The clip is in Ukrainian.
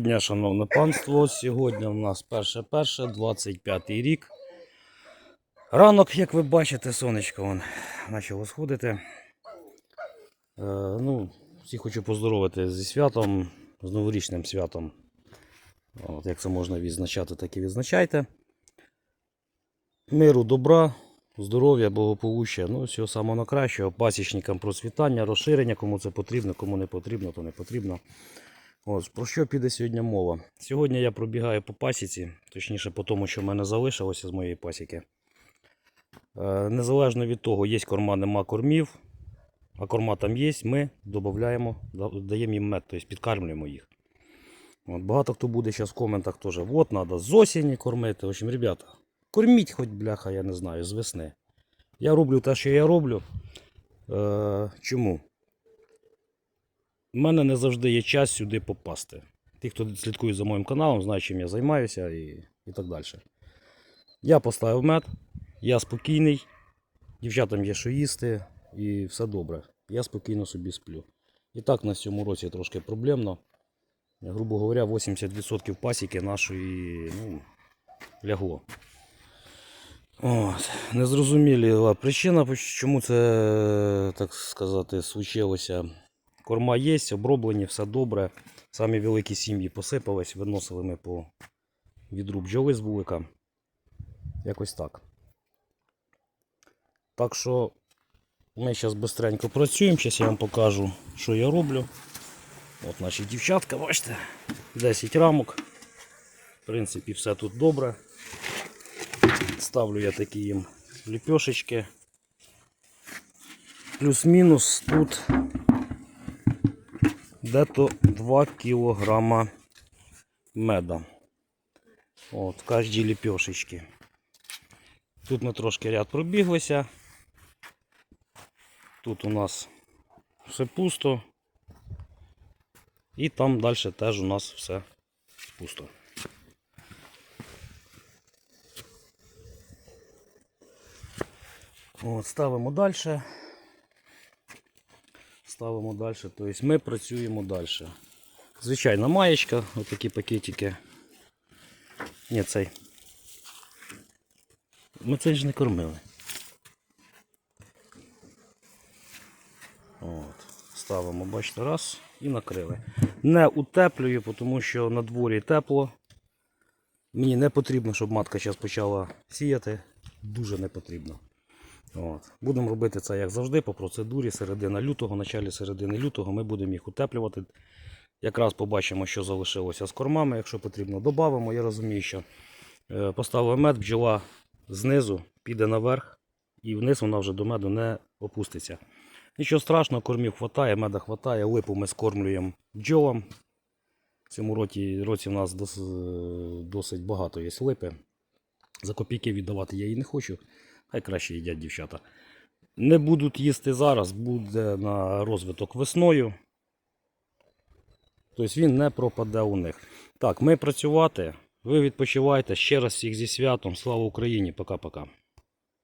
Дня, шановне панство. Сьогодні у нас 1.1.25 рік. Ранок, як ви бачите, сонечко вон, почало сходити. Е, ну, всіх хочу поздоровити зі святом, з новорічним святом. От, як це можна відзначати, так і відзначайте. Миру, добра, здоров'я, благополуччя. Ну, всього самого найкращого. Пасічникам процвітання, розширення, кому це потрібно, кому не потрібно, то не потрібно. Ось, про що піде сьогодні мова? Сьогодні я пробігаю по пасіці, точніше по тому, що в мене залишилося з моєї пасіки. Е, Незалежно від того, є корма, нема кормів, а корма там є, ми додаємо, даємо їм мед, тобто підкармлюємо їх. От, багато хто буде зараз в коментах теж, от треба з осені кормити. В общем, ребята, корміть хоч бляха, я не знаю, з весни. Я роблю те, що я роблю. Е, чому? У мене не завжди є час сюди попасти. Ті, хто слідкує за моїм каналом, знають, чим я займаюся і, і так далі. Я поставив мед, я спокійний, дівчатам є що їсти і все добре. Я спокійно собі сплю. І так на цьому році трошки проблемно. Грубо говоря, 80% пасіки нашої ну, лягло. От. Незрозуміла причина, чому це, так сказати, случилося. Корма є, оброблені, все добре. Самі великі сім'ї посипались, виносили ми по відру бджоли з вулика. Якось так. Так що ми зараз швидко працюємо. Зараз я вам покажу, що я роблю. От наші дівчатка, бачите, 10 рамок. В принципі, все тут добре. Ставлю я такі їм ліпешечки. Плюс-мінус тут дето 2 кілограма меда. От, в кожній ліпешечки. Тут ми трошки ряд пробіглися. Тут у нас все пусто. І там далі теж у нас все пусто. От, ставимо далі. Ставимо далі. Тобто ми працюємо далі. Звичайна маєчка, отакі пакетики. Ні, цей. Ми цей ж не кормили. От. Ставимо, бачите, раз і накрили. Не утеплюю, тому що на дворі тепло. Мені не потрібно, щоб матка зараз почала сіяти. Дуже не потрібно. От. Будемо робити це як завжди, по процедурі середина лютого, началі середини лютого ми будемо їх утеплювати. Якраз побачимо, що залишилося з кормами. Якщо потрібно, додамо. Я розумію, що е, поставив мед, бджола знизу піде наверх і вниз вона вже до меду не опуститься. Нічого страшного, кормів хватає, меда хватає, липу ми скормлюємо бджолам. В цьому році, році в нас дос, досить багато є липи. За копійки віддавати я її не хочу. Хай краще їдять дівчата. Не будуть їсти зараз, буде на розвиток весною. Тобто він не пропаде у них. Так, ми працювати. Ви відпочивайте. Ще раз всіх зі святом. Слава Україні! Пока-пока.